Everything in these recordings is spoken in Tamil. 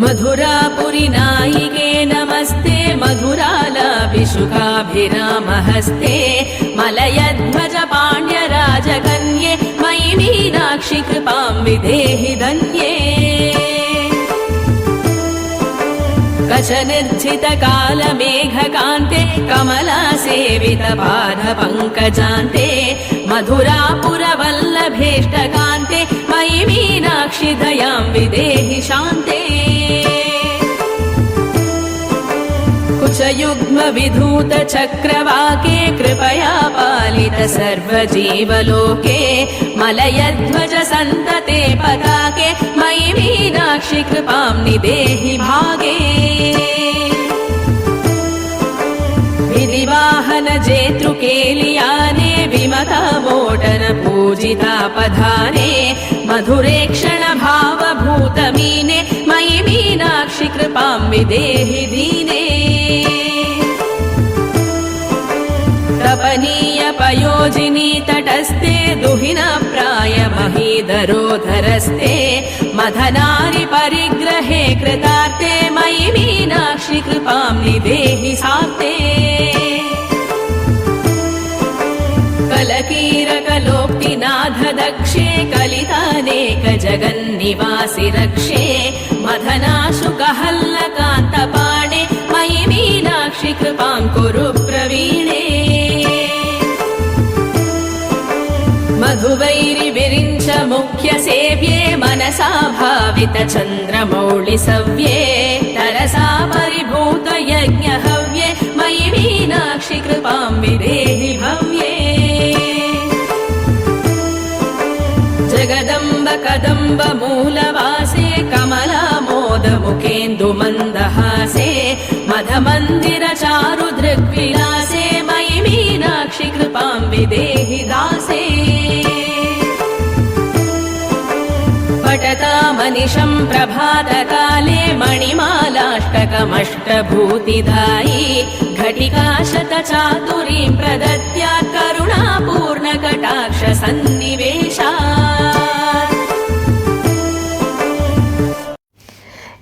मधुरापुरि नायिके नमस्ते मधुरालाभिषुकाभिरामहस्ते मलयध्वज पाण्ड्यराजकन्ये मयि मीनाक्षि कृपां विधेहि धन्ये। कचनिर्जितकालमेघकान्ते कमलासेवितपादपङ्कजान्ते मधुरापुरवल्लभेष्टकान्ते मीनाक्षि दयां विदेहि शान्ते। कुचयुग्मविधूत चक्रवाके कृपया पालित सर्वजीवलोके मलयध्वज सन्तते पताके मयि मीनाक्षि कृपां निदेहि भागे। विधिवाहन जेतृकेलियाने विमता मोटन पूजितापधाने मधुरे क्षणभावभूतमीने मयि मीनाक्षि कृपां विदेहि दीने। तपनीय पयोजिनी तटस्थे दुहिन प्राय महीधरोधरस्ते मधनारि परिग्रहे कृतार्थे मयि मीनाक्षि कृपां निदेहि सार्थे कलकीरकलोक्तिनाथ दक्षे कलितानेक जगन्निवासि रक्षे मधनाशुकहल्लकान्तपाणे मयि मीनाक्षि कृपां कुरु प्रवीणे मधुवैरिविरिञ्च मुख्यसेव्ये मनसा भावित चन्द्रमौळिसव्ये तरसा परिभूत यज्ञहव्ये मयि मीनाक्षि कृपां विदेहि भव्ये कदम्बमूलवासे कमलामोदमुखेन्दुमन्दहासे मधमन्दिरचारुदृग्विलासे मयि मीनाक्षि कृपां विदेहि दासे। पटतामनिशं प्रभातकाले मणिमालाष्टकमष्टभूतिदायी घटिकाशतचातुरीं प्रदत्या करुणापूर्णकटाक्षसन्निवेशा।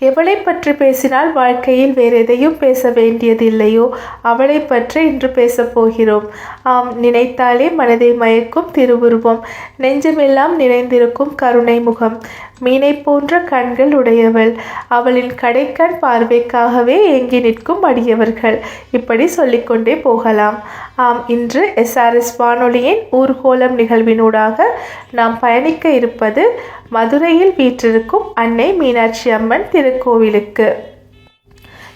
எவளை பற்றி பேசினால் வாழ்க்கையில் வேறு எதையும் பேச வேண்டியதில்லையோ? அவளை பற்றி இன்று பேசப் போகிறோம். ஆம் நினைத்தாலே மனதை மயக்கும் திருவுருவம். நெஞ்சமெல்லாம் நிறைந்திருக்கும் கருணை முகம். மீனை போன்ற கண்கள் உடையவள். அவளின் கடைக்கண் பார்வைக்காகவே ஏங்கி நிற்கும் அடியவர்கள். இப்படி சொல்லிக்கொண்டே போகலாம். ஆம் இன்று எஸ்ஆர்எஸ் வானொலியின் ஊர்கோலம் நிகழ்வினூடாக நாம் பயணிக்க இருப்பது மதுரையில் வீற்றிருக்கும் அன்னை மீனாட்சி அம்மன் திருக்கோவிலுக்கு.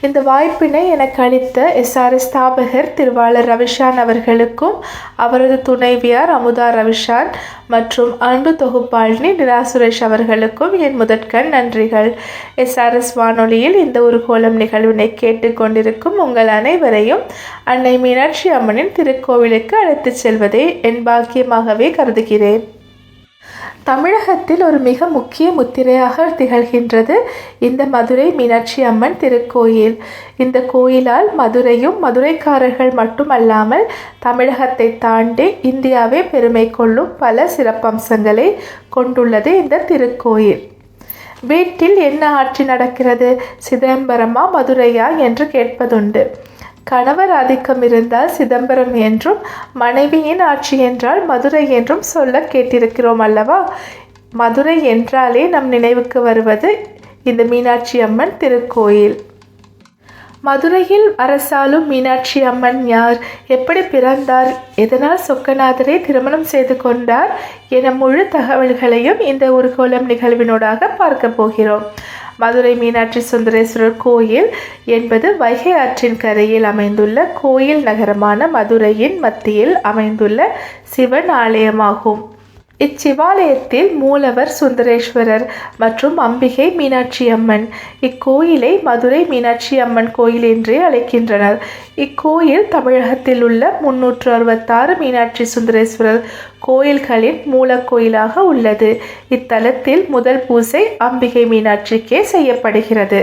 இந்த வாய்ப்பினை எனக்கு அளித்த எஸ்ஆர்எஸ் ஸ்தாபகர் திருவாளர் ரவிஷான் அவர்களுக்கும் அவரது துணைவியார் அமுதா ரவிஷான் மற்றும் அன்பு தொகுப்பாளினி நிரா சுரேஷ் அவர்களுக்கும் என் முதற்கண் நன்றிகள். எஸ்ஆர்எஸ் வானொலியில் இந்த ஒரு கோலம் நிகழ்வினை கேட்டுக்கொண்டிருக்கும் உங்கள் அனைவரையும் அன்னை மீனாட்சி அம்மனின் திருக்கோவிலுக்கு அழைத்துச் செல்வதை என் பாக்கியமாகவே கருதுகிறேன். தமிழகத்தில் ஒரு மிக முக்கிய முத்திரையாக திகழ்கின்றது இந்த மதுரை மீனாட்சி அம்மன் திருக்கோயில். இந்த கோயிலால் மதுரையும் மதுரைக்காரர்கள் மட்டுமல்லாமல் தமிழகத்தை தாண்டி இந்தியாவே பெருமை கொள்ளும் பல சிறப்பம்சங்களை கொண்டுள்ளது இந்த திருக்கோயில். வீட்டில் என்ன ஆட்சி நடக்கிறது? சிதம்பரமா மதுரையா என்று கேட்பதுண்டு. கணவர் ஆதிக்கம் இருந்தால் சிதம்பரம் என்றும் மனைவியின் ஆட்சி என்றால் மதுரை என்றும் சொல்ல கேட்டிருக்கிறோம் அல்லவா? மதுரை என்றாலே நம் நினைவுக்கு வருவது இந்த மீனாட்சி அம்மன் திருக்கோயில். மதுரையில் அரசாலும் மீனாட்சி அம்மன் யார்? எப்படி பிறந்தார்? எதனால் சொக்கநாதரை திருமணம் செய்து கொண்டார்? என முழு தகவல்களையும் இந்த ஊர்கோலம் நிகழ்வினூடாக பார்க்க போகிறோம். மதுரை மீனாட்சி சுந்தரேஸ்வரர் கோயில் என்பது வைகை ஆற்றின் கரையில் அமைந்துள்ள கோயில் நகரமான மதுரையின் மத்தியில் அமைந்துள்ள சிவன் ஆலயமாகும். இச்சிவாலயத்தில் மூலவர் சுந்தரேஸ்வரர் மற்றும் அம்பிகை மீனாட்சி அம்மன் இக்கோயிலை மதுரை மீனாட்சி அம்மன் கோயில் என்றே அழைக்கின்றனர். இக்கோயில் தமிழகத்தில் உள்ள முன்னூற்று அறுபத்தாறு மீனாட்சி சுந்தரேஸ்வரர் கோயில்களின் மூலக்கோயிலாக உள்ளது. இத்தலத்தில் முதல் பூசை அம்பிகை மீனாட்சிக்கே செய்யப்படுகிறது.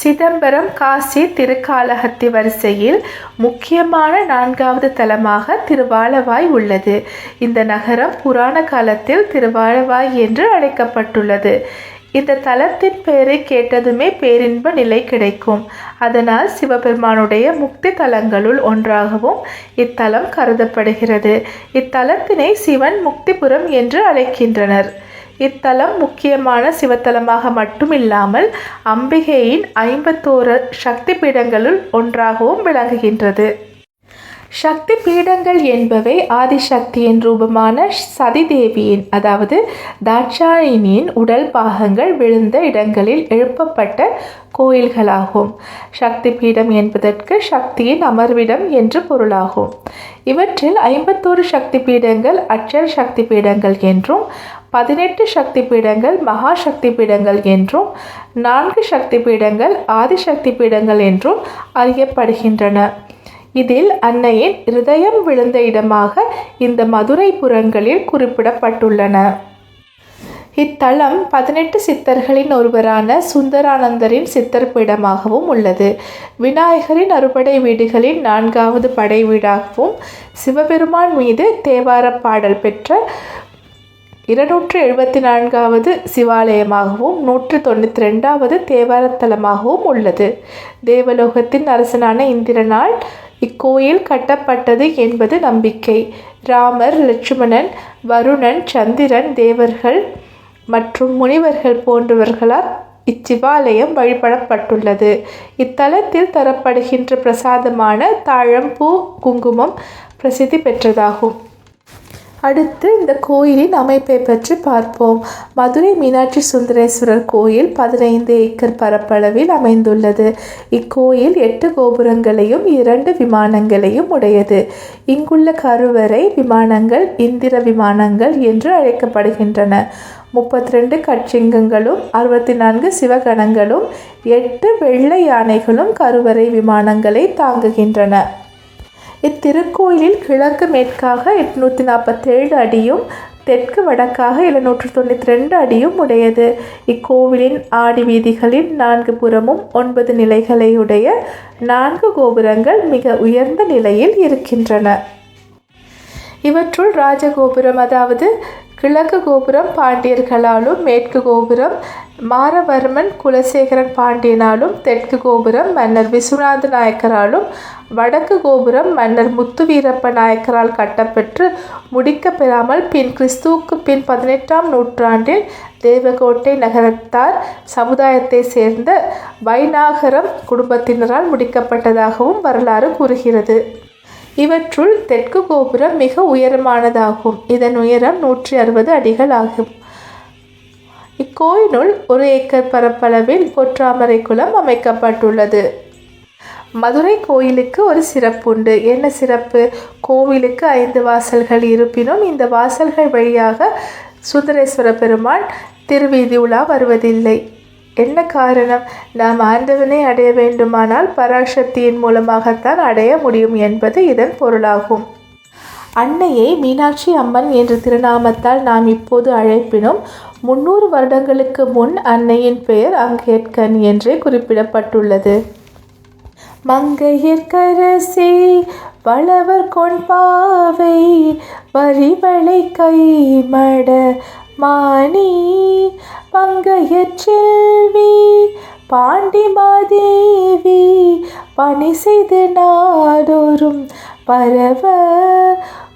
சிதம்பரம் காசி திருக்காலஹத்தி வரிசையில் முக்கியமான நான்காவது தலமாக திருவாலவாய் உள்ளது. இந்த நகரம் புராண காலத்தில் திருவாலவாய் என்று அழைக்கப்பட்டுள்ளது. இந்த தலத்தின் பெயரை கேட்டதுமே பேரின்ப நிலை கிடைக்கும். அதனால் சிவபெருமானுடைய முக்தி தலங்களுள் ஒன்றாகவும் இத்தலம் கருதப்படுகிறது. இத்தலத்தினை சிவன் முக்திபுரம் என்று அழைக்கின்றனர். இத்தலம் முக்கியமான சிவத்தலமாக மட்டும் இல்லாமல் அம்பிகையின் ஐம்பத்தோரு சக்தி பீடங்களுள் ஒன்றாகவும் விளங்குகின்றது. சக்தி பீடங்கள் என்பவை ஆதிசக்தியின் ரூபமான சதிதேவியின் அதாவது தாட்சாயினியின் உடல் பாகங்கள் விழுந்த இடங்களில் எழுப்பப்பட்ட கோயில்களாகும். சக்தி பீடம் என்பதற்கு சக்தியின் அமர்விடம் என்று பொருளாகும். இவற்றில் ஐம்பத்தோரு சக்தி பீடங்கள் அட்சர சக்தி பீடங்கள் என்றும் பதினெட்டு சக்தி பீடங்கள் மகா சக்தி பீடங்கள் என்றும் நான்கு சக்தி பீடங்கள் ஆதிசக்தி பீடங்கள் என்றும் அறியப்படுகின்றன. இதில் அன்னையின் இருதயம் விழுந்த இடமாக இந்த மதுரை புறங்களில் குறிப்பிடப்பட்டுள்ளன. இத்தலம் பதினெட்டு சித்தர்களின் ஒருவரான சுந்தரானந்தரின் சித்தர் பீடமாகவும் உள்ளது. விநாயகரின் அறுபடை வீடுகளின் நான்காவது படை வீடாகவும் சிவபெருமான் மீது தேவார பாடல் பெற்ற இருநூற்று எழுபத்தி நான்காவது சிவாலயமாகவும் நூற்று தொண்ணூற்றி ரெண்டாவது தேவாரத்தலமாகவும் உள்ளது. தேவலோகத்தின் அரசனான இந்திரனால் இக்கோயில் கட்டப்பட்டது என்பது நம்பிக்கை. ராமர் லட்சுமணன் வருணன் சந்திரன் தேவர்கள் மற்றும் முனிவர்கள் போன்றவர்களால் இச்சிவாலயம் வழிபடப்பட்டுள்ளது. இத்தலத்தில் தரப்படுகின்ற பிரசாதமான தாழம்பூ குங்குமம் பிரசித்தி பெற்றதாகும். அடுத்து இந்த கோயிலின் அமைப்பை பற்றி பார்ப்போம். மதுரை மீனாட்சி சுந்தரேஸ்வரர் கோயில் பதினைந்து ஏக்கர் பரப்பளவில் அமைந்துள்ளது. இக்கோயில் எட்டு கோபுரங்களையும் இரண்டு விமானங்களையும் உடையது. இங்குள்ள கருவறை விமானங்கள் இந்திர விமானங்கள் என்று அழைக்கப்படுகின்றன. முப்பத்தி ரெண்டு கட்சிங்கங்களும் அறுபத்தி நான்கு சிவகணங்களும் எட்டு வெள்ளை யானைகளும் கருவறை விமானங்களை தாங்குகின்றன. இத்திருக்கோயிலில் கிழக்கு மேற்காக எட்நூற்றி நாற்பத்தேழு அடியும் தெற்கு வடக்காக எழுநூற்று தொண்ணூற்றி ரெண்டு அடியும் உடையது. இக்கோவிலின் ஆடி வீதிகளின் நான்கு புறமும் ஒன்பது நிலைகளையுடைய நான்கு கோபுரங்கள் மிக உயர்ந்த நிலையில் இருக்கின்றன. இவற்றுள் ராஜகோபுரம் அதாவது கிழக்கு கோபுரம் பாண்டியர்களாலும் மேற்கு கோபுரம் மாரவர்மன் குலசேகரன் பாண்டியனாலும் தெற்கு கோபுரம் மன்னர் விஸ்வநாத நாயக்கராலும் வடக்கு கோபுரம் மன்னர் முத்துவீரப்ப நாயக்கரால் கட்டப்பெற்று முடிக்கப்பெறாமல் பின் கிறிஸ்துவுக்கு பின் பதினெட்டாம் நூற்றாண்டில் தேவகோட்டை நகரத்தார் சமுதாயத்தை சேர்ந்த வைநாகரம் குடும்பத்தினரால் முடிக்கப்பட்டதாகவும் வரலாறு கூறுகிறது. இவற்றுள் தெற்கு கோபுரம் மிக உயரமானதாகும். இதன் உயரம் நூற்றி அறுபது அடிகள் ஆகும் இக்கோயிலுள் ஒரு ஏக்கர் பரப்பளவில் பொற்றாமரை குளம் அமைக்கப்பட்டுள்ளது. மதுரை கோயிலுக்கு ஒரு சிறப்பு உண்டு. என்ன சிறப்பு? கோவிலுக்கு ஐந்து வாசல்கள் இருப்பினும் இந்த வாசல்கள் வழியாக சுந்தரேஸ்வர பெருமான் திருவீதி உலா வருவதில்லை. என்ன காரணம்? நாம் ஆண்டவனை அடைய வேண்டுமானால் பராசக்தியின் மூலமாகத்தான் அடைய முடியும் என்பது இதன் பொருளாகும். அன்னையை மீனாட்சி அம்மன் என்ற திருநாமத்தால் நாம் இப்போது அழைப்பினும். முன்னூறு வருடங்களுக்கு முன் அன்னையின் பெயர் அங்கேற்கன் என்றே குறிப்பிடப்பட்டுள்ளது. மங்கையர்கரசி வளவர் கொண்பாவை வரிவளை கைமட மாணி பங்கையற் செல்வி பாண்டிமாதேவி பணி செய்து நாடோறும் பரவ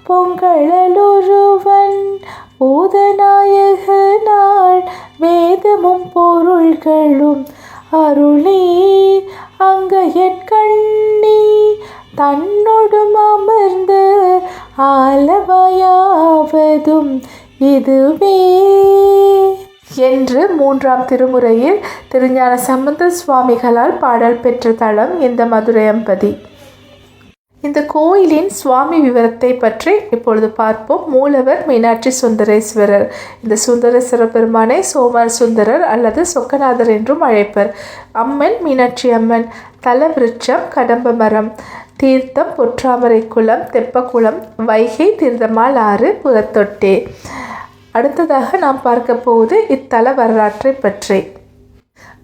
பொங்கழலொருவன் பூதநாயக நாள் வேதமும் பொருள்களும் அருளே அங்கையற்கண்ணி தன்னோடும் அமர்ந்து ஆலவாயாவதும் இதுவே. என்று மூன்றாம் திருமுறையில் திருஞான சம்பந்த சுவாமிகளால் பாடல் பெற்ற தலம் இந்த மதுரையம்பதி இந்த கோயிலின் சுவாமி விவரத்தை பற்றி இப்பொழுது பார்ப்போம். மூலவர் மீனாட்சி சுந்தரேஸ்வரர். இந்த சுந்தரேஸ்வர பெருமானை சோமர் சுந்தரர் அல்லது சொக்கநாதர் என்றும் அழைப்பர். அம்மன் மீனாட்சி அம்மன் தல விருட்சம் கடம்ப மரம் தீர்த்தம் பொற்றாமரை குளம் தெப்பக்குளம் வைகை தீர்த்தமால் ஆறு புறத்தொட்டே. அடுத்ததாக நாம் பார்க்க போவது இத்தல வரலாற்றை பற்றி.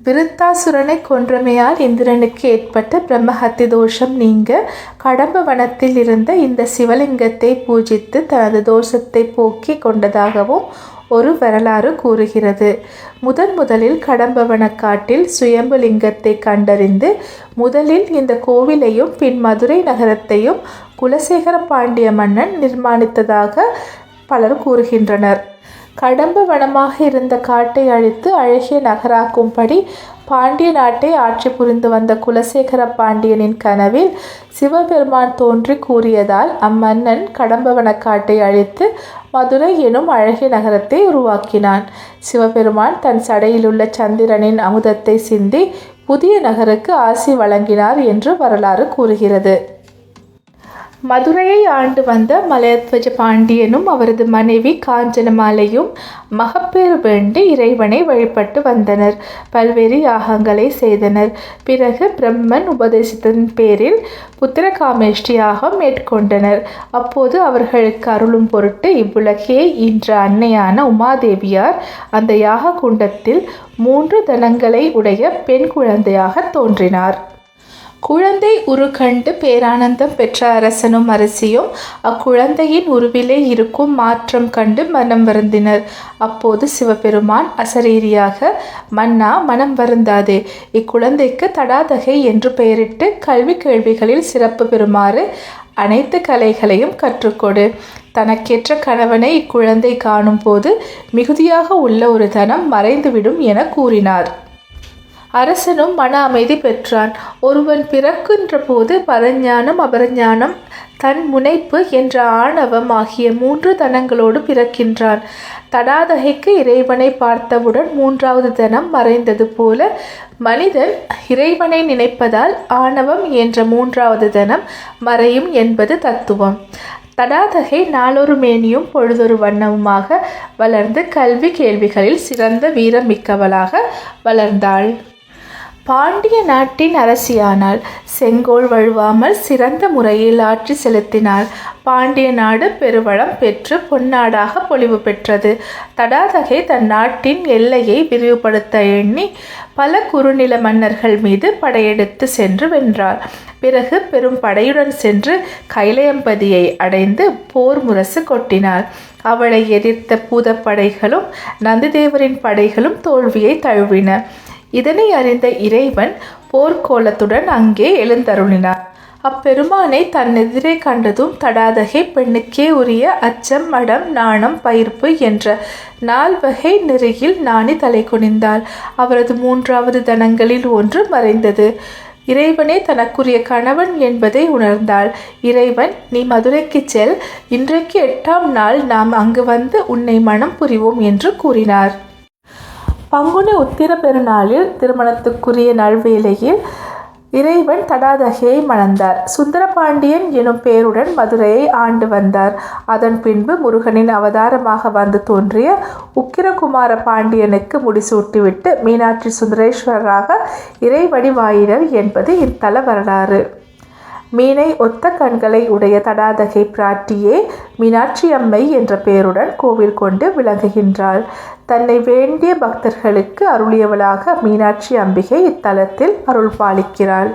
விருத்தாசுரனை கொன்றமையால் இந்திரனுக்கு ஏற்பட்ட பிரம்மஹத்தி தோஷம் நீங்க. கடம்ப வனத்தில் இருந்த இந்த சிவலிங்கத்தை பூஜித்து தனது தோஷத்தை போக்கி கொண்டதாகவும் ஒரு வரலாறு கூறுகிறது. முதன் முதலில் கடம்பவனக்காட்டில் சுயம்புலிங்கத்தை கண்டறிந்து முதலில் இந்த கோவிலையும் பின் மதுரை நகரத்தையும் குலசேகர பாண்டிய மன்னன் நிர்மாணித்ததாக பலர் கூறுகின்றனர். கடம்ப வனமாக இருந்த காட்டை அழித்து அழகிய நகராக்கும்படி பாண்டிய நாட்டை ஆட்சி புரிந்து வந்த குலசேகர பாண்டியனின் கனவில் சிவபெருமான் தோன்றி கூறியதால் அம்மன்னன் கடம்பவன காட்டை அழித்து மதுரை எனும் அழகிய நகரத்தை உருவாக்கினான். சிவபெருமான் தன் சடையிலுள்ள சந்திரனின் அமுதத்தை சிந்தி புதிய நகருக்கு ஆசி வழங்கினார் என்று வரலாறு கூறுகிறது. மதுரையை ஆண்டு வந்த மலையத்வஜ பாண்டியனும் அவரது மனைவி காஞ்சனமாலையும் மகப்பேறு வேண்டி இறைவனை வழிபட்டு வந்தனர். பல்வேறு யாகங்களை செய்தனர். பிறகு பிரம்மன் உபதேசத்தின் பேரில் புத்திரகாமேஷ்டி யாகம் மேற்கொண்டனர். அப்போது அவர்களுக்கு அருளும் பொருட்டு இவ்வுலகே இன்ற அன்னையான உமாதேவியார் அந்த யாக குண்டத்தில் மூன்று தனங்களை உடைய பெண் குழந்தையாக தோன்றினார். குழந்தை உரு கண்டு பேரானந்தம் பெற்ற அரசனும் அரசியும் அக்குழந்தையின் உருவிலே இருக்கும் மாற்றம் கண்டு மனம் வருந்தினர். அப்போது சிவபெருமான் அசரீரியாக மன்னா மனம் வருந்தாதே. இக்குழந்தைக்கு தடாதகை என்று பெயரிட்டு கல்வி கேள்விகளில் சிறப்பு பெறுமாறு அனைத்து கலைகளையும் கற்றுக்கொடு. தனக்கேற்ற கணவனை இக்குழந்தை காணும்போது மிகுதியாக உள்ள ஒரு தனம் மறைந்துவிடும் என கூறினார். அரசனும் மன அமைதி பெற்றான். ஒருவன் பிறக்கின்ற போது பரஞானம் அபரஞானம் தன் முனைப்பு என்ற ஆணவம் ஆகிய மூன்று தனங்களோடு பிறக்கின்றான். தடாதகைக்கு இறைவனை பார்த்தவுடன் மூன்றாவது தனம் மறைந்தது போல மனிதன் இறைவனை நினைப்பதால் ஆணவம் என்ற மூன்றாவது தனம் மறையும் என்பது தத்துவம். தடாதகை நாளொரு மேனியும் பொழுதொரு வண்ணமுமாக வளர்ந்து கல்வி கேள்விகளில் சிறந்த வீரமிக்கவளாக வளர்ந்தாள். பாண்டிய நாட்டின் அரசியானாள் செங்கோல் வழுவாமல் சிறந்த முறையில் ஆட்சி செலுத்தினாள் பாண்டிய நாடு பெருவளம் பெற்று பொன்னாடாக பொலிவு பெற்றது. தடாதகை தன் நாட்டின் எல்லையை விரிவுபடுத்த எண்ணி பல குறுநில மன்னர்கள் மீது படையெடுத்து சென்று வென்றார். பிறகு பெரும் படையுடன் சென்று கைலையம்பதியை அடைந்து போர் முரசு கொட்டினார். அவளை எதிர்த்த பூதப்படைகளும் நந்திதேவரின் படைகளும் தோல்வியை தழுவின. இதனை அறிந்த இறைவன் போர்க்கோலத்துடன் அங்கே எழுந்தருளினார். அப்பெருமானை தன் எதிரே கண்டதும் தடாதகை பெண்ணுக்கே உரிய அச்சம் மடம் நாணம் பயிர்ப்பு என்ற நால்வகை நெறியில் நாணி தலை குனிந்தாள். அவரது மூன்றாவது தனங்களில் ஒன்று மறைந்தது. இறைவனே தனக்குரிய கணவன் என்பதை உணர்ந்தாள். இறைவன் நீ மதுரைக்கு செல். இன்றைக்கு எட்டாம் நாள். நாம் அங்கு வந்து உன்னை மனம் புரிவோம் என்று கூறினார். பங்குனி உத்திர பெருநாளில் திருமணத்துக்குரிய நல்வேளையில் இறைவன் தடாதகையை மணந்தார். சுந்தரபாண்டியன் எனும் பெயருடன் மதுரையை ஆண்டு வந்தார். அதன் பின்பு முருகனின் அவதாரமாக வந்து தோன்றிய உக்கிரகுமார பாண்டியனுக்கு முடிசூட்டிவிட்டு மீனாட்சி சுந்தரேஸ்வரராக இறைவடிவாயினர் என்பது இத்தல வரலாறு. மீனை ஒத்த கண்களை உடைய தடாதகை பிராட்டியே மீனாட்சி அம்மை என்ற பெயருடன் கோவில் கொண்டு விளங்குகின்றாள். தன்னை வேண்டிய பக்தர்களுக்கு அருளியவளாக மீனாட்சி அம்பிகை இத்தலத்தில் அருள் பாலிக்கிறாள்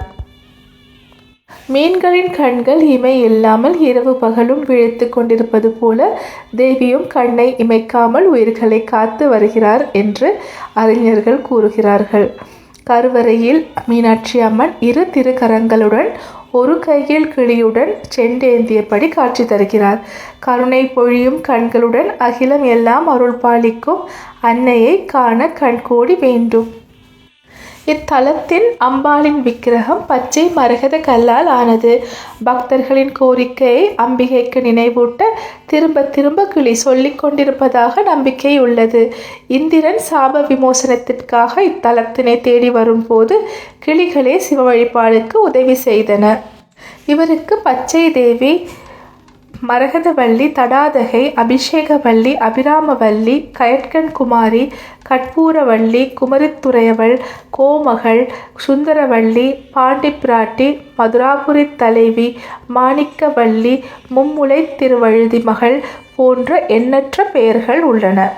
மீன்களின் கண்கள் இமை இல்லாமல் இரவு பகலும் விழித்து கொண்டிருப்பது போல தேவியும் கண்ணை இமைக்காமல் உயிர்களை காத்து வருகிறார் என்று அறிஞர்கள் கூறுகிறார்கள். கருவறையில் மீனாட்சி அம்மன் இரு திருக்கரங்களுடன் ஒரு கையில் கிளியுடன் செண்டேந்தியபடி காட்சி தருகிறார். கருணை பொழியும் கண்களுடன் அகிலம் எல்லாம் அருள் பாலிக்கும் அன்னையை காண கண்கோடி வேண்டும். இத்தலத்தின் அம்பாளின் விக்கிரகம் பச்சை மரகத கல்லால் ஆனது. பக்தர்களின் கோரிக்கையை அம்பிகைக்கு நினைவூட்ட திரும்ப திரும்ப கிளி சொல்லிக் கொண்டிருப்பதாக நம்பிக்கை உள்ளது. இந்திரன் சாப விமோசனத்திற்காக இத்தலத்தினை தேடி வரும்போது கிளிகளே சிவ வழிபாடுக்கு உதவி செய்தன. இவருக்கு பச்சை தேவி மரகதவள்ளி தடாதகை அபிஷேகவள்ளி அபிராமவல்லி கயட்கண் குமாரி கற்பூரவள்ளி குமரித்துறையவள் கோமகள் சுந்தரவள்ளி பாண்டிப்பிராட்டி மதுராபுரி தலைவி மாணிக்கவள்ளி மும்முலை திருவழுதி மகள் போன்ற எண்ணற்ற பெயர்கள் உள்ளன.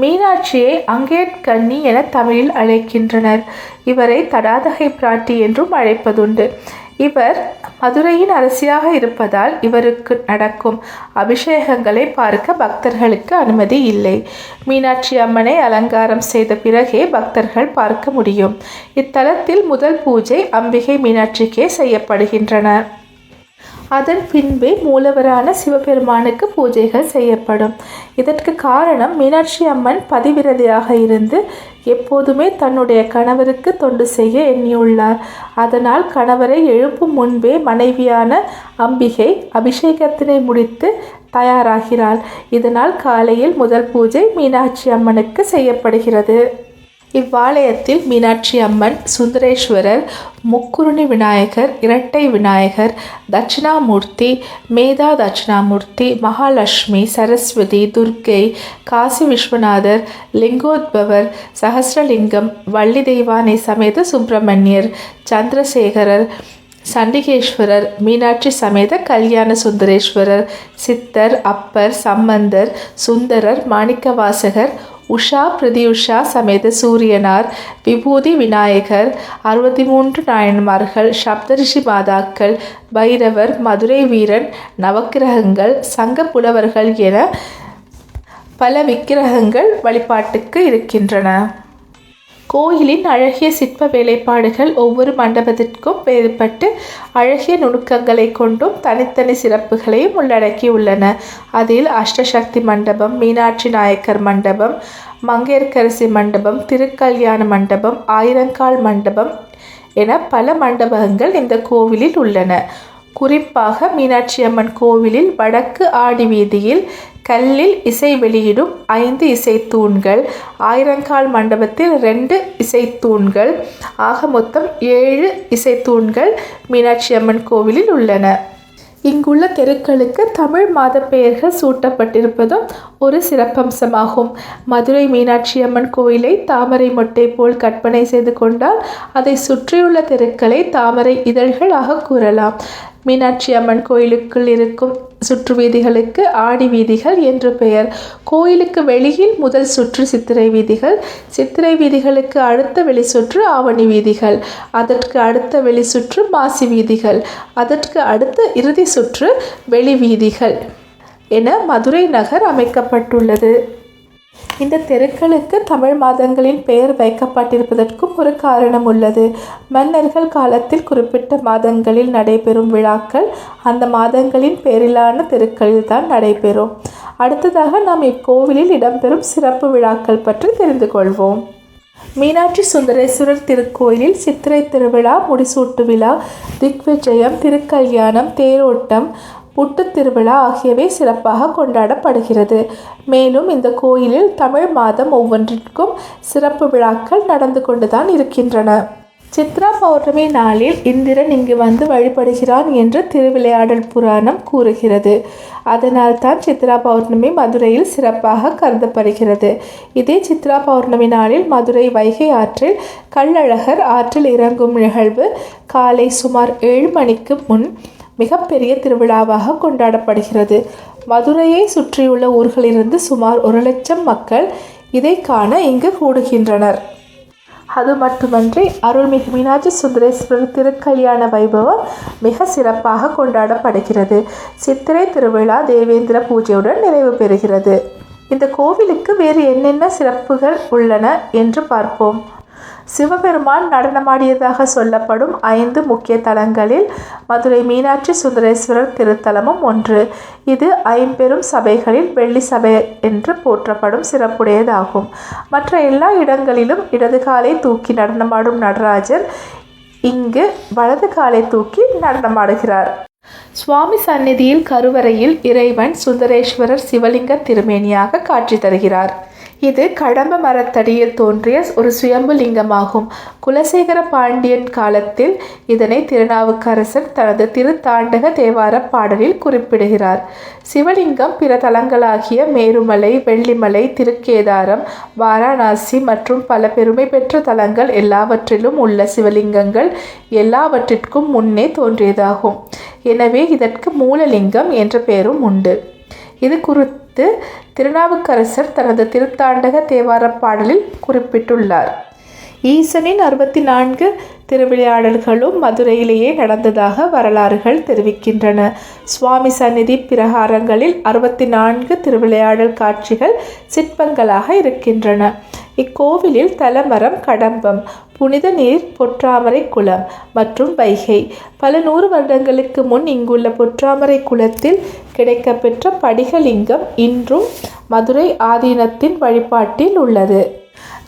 மீனாட்சியை அங்கேற்கண்ணி என தமிழில் அழைக்கின்றனர். இவரை தடாதகை பிராட்டி என்றும் அழைப்பதுண்டு. இவர் மதுரையின் அரசியாக இருப்பதால் இவருக்கு நடக்கும் அபிஷேகங்களை பார்க்க பக்தர்களுக்கு அனுமதி இல்லை. மீனாட்சி அம்மனை அலங்காரம் செய்த பிறகே பக்தர்கள் பார்க்க முடியும். இத்தலத்தில் முதல் பூஜை அம்பிகை மீனாட்சிக்கே செய்யப்படுகின்றன. அதன் பின்பே மூலவரான சிவபெருமானுக்கு பூஜைகள் செய்யப்படும். இதற்கு காரணம் மீனாட்சி அம்மன் பதிவிரதையாக இருந்து எப்போதுமே தன்னுடைய கணவருக்கு தொண்டு செய்ய எண்ணியுள்ளார். அதனால் கணவரை எழுப்பும் முன்பே மனைவியான அம்பிகை அபிஷேகத்தினை முடித்து தயாராகிறாள். இதனால் காலையில் முதல் பூஜை மீனாட்சி அம்மனுக்கு செய்யப்படுகிறது. இவ்வாலயத்தில் மீனாட்சி அம்மன் சுந்தரேஸ்வரர் முக்குருணி விநாயகர் இரட்டை விநாயகர் தட்சிணாமூர்த்தி மேதா தட்சிணாமூர்த்தி மகாலட்சுமி சரஸ்வதி துர்க்கை காசி விஸ்வநாதர் லிங்கோத்பவர் சஹஸ்ரலிங்கம் வள்ளி தெய்வானை சமேத சுப்பிரமணியர் சந்திரசேகரர் சண்டிகேஸ்வரர் மீனாட்சி சமேத கல்யாண சுந்தரேஸ்வரர் சித்தர் அப்பர் சம்பந்தர் சுந்தரர் மாணிக்கவாசகர் உஷா பிரதியுஷா சமேத சூரியனார் விபூதி விநாயகர் அறுபத்தி மூன்று நாயன்மார்கள் சப்தரிஷி மாதாக்கள் பைரவர் மதுரை வீரன் நவக்கிரகங்கள் சங்க புலவர்கள் என பல விக்கிரகங்கள் வழிபாட்டுக்கு இருக்கின்றன. கோயிலின் அழகிய சிற்ப வேலைப்பாடுகள் ஒவ்வொரு மண்டபத்திற்கும் வேறுபட்டு அழகிய நுணுக்கங்களை கொண்டும் தனித்தனி சிறப்புகளையும் உள்ளடக்கியுள்ளன. அதில் அஷ்டசக்தி மண்டபம் மீனாட்சி நாயக்கர் மண்டபம் மங்கையர்கரசி மண்டபம் திருக்கல்யாண மண்டபம் ஆயிரங்கால் மண்டபம் என பல மண்டபங்கள் இந்த கோவிலில் உள்ளன. குறிப்பாக மீனாட்சி அம்மன் கோவிலில் வடக்கு ஆடி வீதியில் கல்லில் இசை வெளியிடும் ஐந்து இசைத்தூண்கள் ஆயிரங்கால் மண்டபத்தில் ரெண்டு இசைத்தூண்கள் ஆக மொத்தம் ஏழு இசைத்தூண்கள் மீனாட்சி அம்மன் கோவிலில் உள்ளன. இங்குள்ள தெருக்களுக்கு தமிழ் மாத பெயர்கள் சூட்டப்பட்டிருப்பதும் ஒரு சிறப்பம்சமாகும். மதுரை மீனாட்சி அம்மன் கோயிலை தாமரை மொட்டை போல் கற்பனை செய்து கொண்டால் அதை சுற்றியுள்ள தெருக்களை தாமரை இதழ்களாக கூறலாம். மீனாட்சி அம்மன் கோயிலுக்குள் இருக்கும் சுற்று வீதிகளுக்கு ஆடி வீதிகள் என்று பெயர். கோயிலுக்கு வெளியில் முதல் சுற்று சித்திரை வீதிகள் சித்திரை வீதிகளுக்கு அடுத்த வெளிச்சுற்று ஆவணி வீதிகள் அதற்கு அடுத்த வெளிச்சுற்று மாசி வீதிகள் அதற்கு அடுத்த இறுதி சுற்று வெளி வீதிகள் என மதுரை நகர் அமைக்கப்பட்டுள்ளது. இந்த தெருக்களுக்கு தமிழ் மாதங்களின் பெயர் வைக்கப்பட்டிருப்பதற்கும் ஒரு காரணம் உள்ளது. மன்னர்கள் காலத்தில் குறிப்பிட்ட மாதங்களில் நடைபெறும் விழாக்கள் அந்த மாதங்களின் பேரிலான தெருக்களில் தான் நடைபெறும். அடுத்ததாக நாம் இக்கோவிலில் இடம்பெறும் சிறப்பு விழாக்கள் பற்றி தெரிந்து கொள்வோம். மீனாட்சி சுந்தரேஸ்வரர் திருக்கோயிலில் சித்திரை திருவிழா முடிசூட்டு விழா திக்விஜயம் திருக்கல்யாணம் தேரோட்டம் புட்டுத் திருவிழா ஆகியவை சிறப்பாக கொண்டாடப்படுகிறது. மேலும் இந்த கோயிலில் தமிழ் மாதம் ஒவ்வொன்றிற்கும் சிறப்பு விழாக்கள் நடந்து கொண்டுதான் இருக்கின்றன. சித்ரா பௌர்ணமி நாளில் இந்திரன் இங்கு வந்து வழிபடுகிறான் என்று திருவிளையாடல் புராணம் கூறுகிறது. அதனால் தான் சித்ரா பௌர்ணமி மதுரையில் சிறப்பாக கருதப்படுகிறது. இதே சித்ரா பௌர்ணமி நாளில் மதுரை வைகை ஆற்றில் கள்ளழகர் ஆற்றில் இறங்கும் நிகழ்வு காலை சுமார் ஏழு மணிக்கு முன் மிகப்பெரிய திருவிழாவாக கொண்டாடப்படுகிறது. மதுரையை சுற்றியுள்ள ஊர்களிலிருந்து சுமார் ஒரு லட்சம் மக்கள் இதை காண இங்கு கூடுகின்றனர். அது மட்டுமன்றி அருள்மிகு மீனாட்சி சுந்தரேஸ்வரர் திருக்கல்யாண வைபவம் மிக சிறப்பாக கொண்டாடப்படுகிறது. சித்திரை திருவிழா தேவேந்திர பூஜையுடன் நிறைவு பெறுகிறது. இந்த கோவிலுக்கு வேறு என்னென்ன சிறப்புகள் உள்ளன என்று பார்ப்போம். சிவபெருமான் நடனமாடியதாக சொல்லப்படும் ஐந்து முக்கிய தலங்களில் மதுரை மீனாட்சி சுந்தரேஸ்வரர் திருத்தலமும் ஒன்று. இது ஐம்பெரும் சபைகளில் வெள்ளி சபை என்று போற்றப்படும் சிறப்புடையதாகும். மற்ற எல்லா இடங்களிலும் இடது காலை தூக்கி நடனமாடும் நடராஜர் இங்கு வலது காலை தூக்கி நடனமாடுகிறார். சுவாமி சந்நிதியில் கருவறையில் இறைவன் சுந்தரேஸ்வரர் சிவலிங்க திருமேனியாக காட்சி தருகிறார். இது கடம்ப மரத்தடியில் தோன்றிய ஒரு சுயம்பு லிங்கமாகும் குலசேகர பாண்டியன் காலத்தில் இதனை திருநாவுக்கரசர் தனது திருத்தாண்டக தேவார பாடலில் குறிப்பிடுகிறார். சிவலிங்கம் பிற தலங்களாகிய மேருமலை வெள்ளிமலை திருக்கேதாரம் வாரணாசி மற்றும் பல பெருமை பெற்ற தலங்கள் எல்லாவற்றிலும் உள்ள சிவலிங்கங்கள் எல்லாவற்றிற்கும் முன்னே தோன்றியதாகும். எனவே இதற்கு மூலலிங்கம் என்ற பெயரும் உண்டு. இது குறித்து திருநாவுக்கரசர் தனது திருத்தாண்டக தேவார பாடலில் குறிப்பிட்டுள்ளார். ஈசனின் அறுபத்தி நான்கு திருவிளையாடல்களும் மதுரையிலேயே நடந்ததாக வரலாறுகள் தெரிவிக்கின்றன. சுவாமி சந்நிதி பிரகாரங்களில் அறுபத்தி நான்கு திருவிளையாடல் காட்சிகள் சிற்பங்களாக இருக்கின்றன. இக்கோவிலில் தலமரம் கடம்பம் புனித நீர் பொற்றாமரை குளம் மற்றும் வைகை. பல நூறு வருடங்களுக்கு முன் இங்குள்ள பொற்றாமரை குளத்தில் கிடைக்கப்பெற்ற படிகலிங்கம் இன்றும் மதுரை ஆதீனத்தின் வழிபாட்டில் உள்ளது.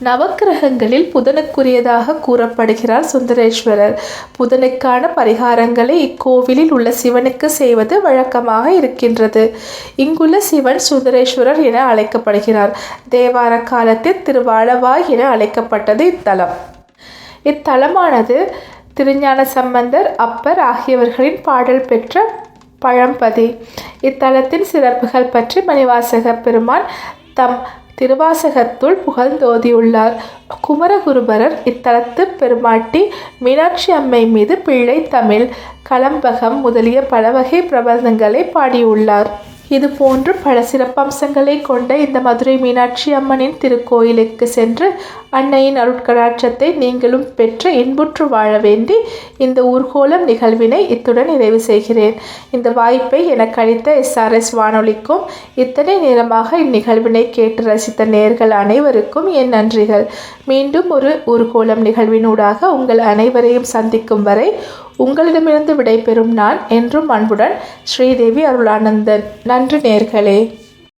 நவக்கிரகங்களில் புதனுக்குரியதாக கூறப்படுகிறார் சுந்தரேஸ்வரர். புதனுக்கான பரிகாரங்களை இக்கோவிலில் உள்ள சிவனுக்கு செய்வது வழக்கமாக இருக்கின்றது. இங்குள்ள சிவன் சுந்தரேஸ்வரர் என அழைக்கப்படுகிறார். தேவார காலத்தில் திருவாழவாய் என அழைக்கப்பட்டது இத்தலம். இத்தலமானது திருஞான சம்பந்தர் அப்பர் ஆகியவர்களின் பாடல் பெற்ற பழம்பதி. இத்தலத்தின் சிறப்புகள் பற்றி மணிவாசக பெருமான் தம் திருவாசகத்துள் புகழ்ந்தோதியுள்ளார். குமரகுருபரர் இத்தலத்து பெருமாட்டி மீனாட்சி அம்மை மீது பிள்ளை தமிழ் கலம்பகம் முதலிய பல வகை பிரபந்தங்களை பாடியுள்ளார். இது போன்று பல சிறப்பம்சங்களை கொண்ட இந்த மதுரை மீனாட்சி அம்மனின் திருக்கோயிலுக்கு சென்று அன்னையின் அருட்கடாட்சத்தை நீங்களும் பெற்று இன்புற்று வாழ வேண்டி இந்த ஊர்கோலம் நிகழ்வினை இத்துடன் நிறைவு செய்கிறேன். இந்த வாய்ப்பை எனக்கு அளித்த எஸ்ஆர்எஸ் வானொலிக்கும் இத்தனை நேரமாக இந்நிகழ்வினை கேட்டு ரசித்த நேர்கள் அனைவருக்கும் என் நன்றிகள். மீண்டும் ஒரு ஊர்கோலம் நிகழ்வினூடாக உங்கள் அனைவரையும் சந்திக்கும் வரை உங்களிடமிருந்து விடைபெறும் நான் என்றும் அன்புடன் ஸ்ரீதேவி அருளானந்தன். நன்றி நேர்களே.